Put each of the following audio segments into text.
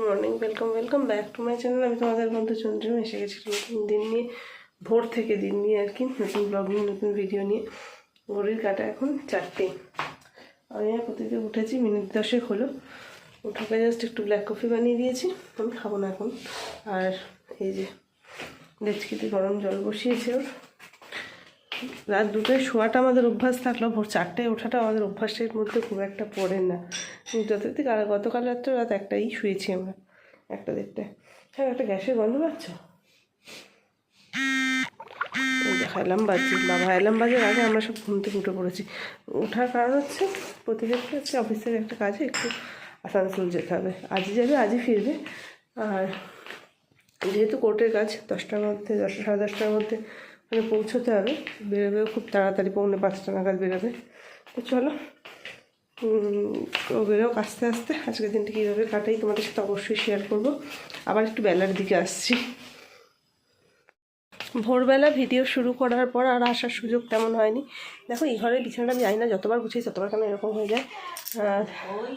Morning welcome welcome back to my channel আমি তোমাদের বন্ধু চন্দ্রিম এসে গেছি নতুন দিন নিয়ে, ভোর থেকে দিন নিয়ে আর কি, নতুন ব্লগ নিয়ে, নতুন ভিডিও নিয়ে। ঘড়ির কাটা এখন চারটে। আমি আর প্রতিদিন উঠেছি, মিনিট দশেক হলো। উঠাকে জাস্ট একটু ব্ল্যাক কফি বানিয়ে দিয়েছি, আমি খাব না এখন। আর এই যে ডেচকিতে গরম জল বসিয়েছে ওর। রাত দুটোয় শোয়াটা আমাদের অভ্যাস থাকলেও ভোর চারটায় ওঠাটা আমাদের অভ্যাসের মধ্যে খুব একটা পড়ে না। যতদিন আর গতকাল রাত্রে রাত একটাই শুয়েছি আমরা। একটা দেড়টায়। হ্যাঁ একটা গ্যাসের গন্ধ পাচ্ছ? হাইলাম বাজছে। বাবা হাইলাম বাজার আগে আমরা সব ঘুম থেকে উঠে পড়েছি। ওঠার কারণ হচ্ছে প্রতিদিনকে হচ্ছে অফিস থেকে একটা কাজে একটু আসানসোল যেতে হবে। আজই যাবে, আজই ফিরবে। আর যেহেতু কোর্টের কাজ, দশটার মধ্যে, দশটা, সাড়ে দশটার মধ্যে মানে পৌঁছতে হবে। বেরোবেও খুব তাড়াতাড়ি, পৌনে পাঁচটা নাগাদ বেরোবে। তো চলো ও বেরোক আস্তে আস্তে। আজকের দিনটা কীভাবে কাটাই তোমাদের সাথে অবশ্যই শেয়ার করব। আবার একটু বেলার দিকে আসছি। ভোরবেলা ভিডিও শুরু করার পর আর আসার সুযোগ তেমন হয়নি। দেখো, এই ঘরের বিছানাটা আমি জানি না, যতবার গুছিয়েছি ততবার কেন এরকম হয়ে যায়।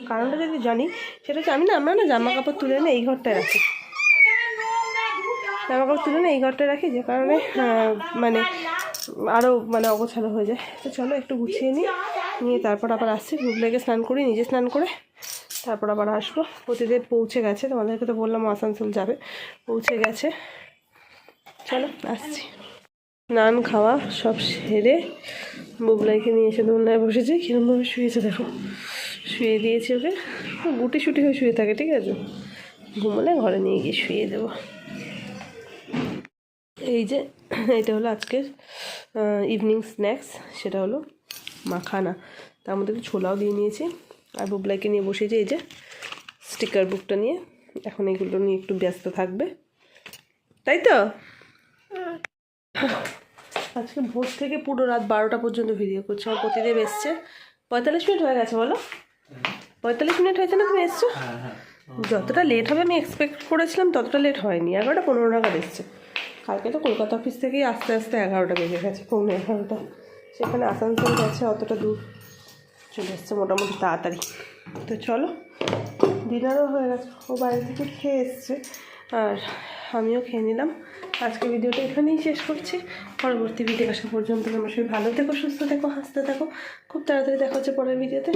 কারণটা যদি জানি, সেটা হচ্ছে আমি না, আমরা না জামা কাপড় তুলে না এই ঘরটায় রাখি। জামা কাপড় তুলে না এই ঘরটা রাখি, যে কারণে মানে আরও মানে অগোছালো হয়ে যায়। তো চলো একটু গুছিয়ে নিই। নিয়ে তারপর আবার আসছি লেগে স্নান করি, নিজে স্নান করে তারপর আবার আসব। প্রতিদিন পৌঁছে গেছে, তোমাদেরকে তো বললাম আসানসোল যাবে। পৌঁছে গেছে। চলো, আসছি। স্নান খাওয়া সব সেরে বুবলাইকে নিয়ে এসে দোলনায় বসেছি। কীরমভাবে শুয়েছে দেখো। শুয়ে দিয়েছি ওকে। গুটি শুটি হয়ে শুয়ে থাকে, ঠিক আছে? ঘুমলে ঘরে নিয়ে গিয়ে শুয়ে দেবো। এই যে এটা হলো আজকের ইভিনিং স্ন্যাক্স সেটা হলো মাখানা। তার মধ্যে একটু ছোলাও দিয়ে নিয়েছি আর বুবলাইকে নিয়ে বসেছি এই যে স্টিকার বুকটা নিয়ে। এখন এগুলো নিয়ে একটু ব্যস্ত থাকবে। তাই তো? আজকে ভোর থেকে পুরো রাত বারোটা পর্যন্ত ভিডিও করছে আমার প্রতিদেব এসছে। পঁয়তাল্লিশ মিনিট হয়ে গেছে বলো? পঁয়তাল্লিশ মিনিট হয়েছে না তুমি এসছো? যতটা লেট হবে আমি এক্সপেক্ট করেছিলাম ততটা লেট হয়নি। এগারোটা পনেরো নাগাদ এসছে। কালকে তো কলকাতা অফিস থেকেই আস্তে আস্তে এগারোটা বেজে গেছে, পৌনে এগারোটা। সেখানে আসানসোল গেছে অতটা দূর। চলে এসছে মোটামুটি তাড়াতাড়ি। তো চলো ডিনারও হয়ে গেছে। ও বাইরে থেকে খেয়ে এসছে। আর আমিও খেয়ে নিলাম। আজকে ভিডিওটা এখানেই শেষ করছি। পরবর্তী ভিডিও আসা পর্যন্ত তোমরা সবাই ভালো থেকো, সুস্থ থেকো, হাসতে থাকো। খুব তাড়াতাড়ি দেখা হচ্ছে পরের ভিডিওতে